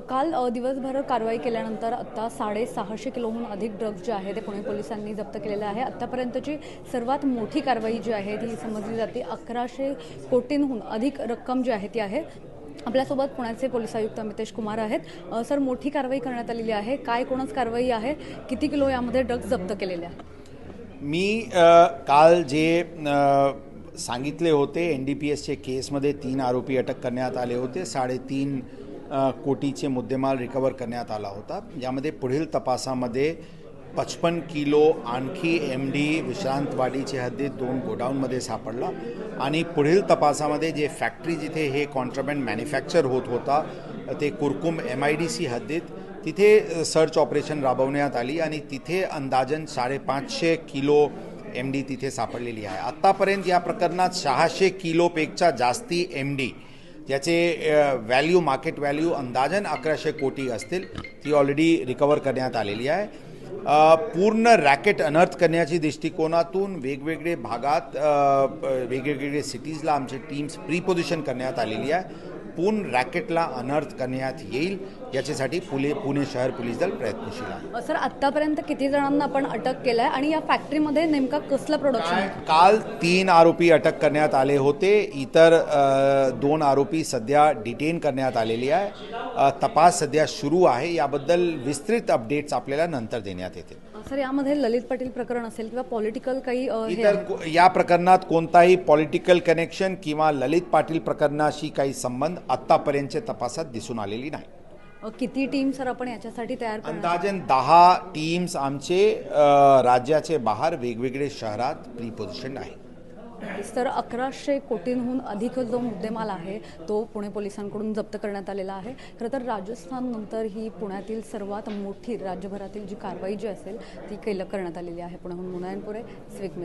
काल दिवसभर कारवाई केल्यानंतर आत्ता साडेसहाशे किलोहून अधिक ड्रग्ज जे आहे ते पुणे पोलिसांनी जप्त केलेलं आहे. आत्तापर्यंतची सर्वात मोठी कारवाई जी आहे ती समजली जाते. अकराशे कोटींहून अधिक रक्कम जी आहे ती आहे. आपल्यासोबत पुण्याचे पोलीस आयुक्त अमितेश कुमार आहेत. सर मोठी कारवाई करण्यात आलेली आहे. काय कोणच कारवाई आहे? किती किलो यामध्ये ड्रग्ज जप्त केलेले आहे मी काल जे सांगितले होते एन डी पी एसचे केसमध्ये तीन आरोपी अटक करण्यात आले होते. साडेतीन कोटीचे मुद्देमाल रिकवर करण्यात आला होता. यामध्ये पुढील तपासामध्ये पचपन किलो आणखी एम डी विश्रांतवाडीचे हद्दीत दोन गोडाऊनमध्ये सापडला. आणि पुढील तपासामध्ये जे फॅक्टरी जिथे हे कॉन्ट्राबँड मॅन्युफॅक्चर होत होता ते Kurkum M I D C हद्दीत तिथे सर्च ऑपरेशन राबवण्यात आली आणि तिथे अंदाजन साडेपाचशे किलो एम डी तिथे सापडलेली आहे. आत्तापर्यंत या प्रकरणात सहाशे किलोपेक्षा जास्ती एम डी ज्याचे व्हॅल्यू मार्केट व्हॅल्यू अंदाजन अकराशे कोटी असतील ती ऑलरेडी रिकवर करण्यात आलेली आहे. पूर्ण रॅकेट अनर्थ करण्याच्या दृष्टिकोनातून वेगवेगळे भागात वेगवेगळे सिटीजला आमचे टीम्स प्रीपोजिशन करण्यात आलेली आहे. पूर्ण रॅकेटला अनर्थ करण्यात येईल याच्यासाठी पुणे पुणे शहर पोलीस दल प्रयत्नशील आहे. सर आत्तापर्यंत किती जणांना आपण अटक केलं आहे आणि या फॅक्टरीमध्ये नेमका कसलं प्रोडक्शन काल तीन आरोपी अटक करण्यात आले होते. इतर दोन आरोपी सध्या डिटेन करण्यात आलेली आहे. तपास सध्या सुरू आहे. याबद्दल विस्तृत अपडेट्स आपल्याला नंतर देण्यात येतील. सर यामध्ये ललित पाटील प्रकरण असेल किंवा पॉलिटिकल काही इतर या प्रकरणात कोणताही पॉलिटिकल कनेक्शन किंवा ललित पाटील प्रकरणाशी काही संबंध आतापर्यंतच्या तपासात दिसून आलेली नाही. किती टीम सर आपण याच्यासाठी तयार अंदाजन दहा टीम्स आमचे राज्याचे बाहेर वेगवेगळे शहरात प्रीपोजिशन आहे तर अकराशे कोटींहून अधिक जो मुद्देमाल आहे तो पुणे पोलिसांकडून जप्त करण्यात आलेला आहे. खरं तर राजस्थाननंतर ही पुण्यातील सर्वात मोठी राज्यभरातील जी कारवाई जी असेल ती केलं करण्यात आलेली आहे. पुण्याहून मुनायनपुरे स्विक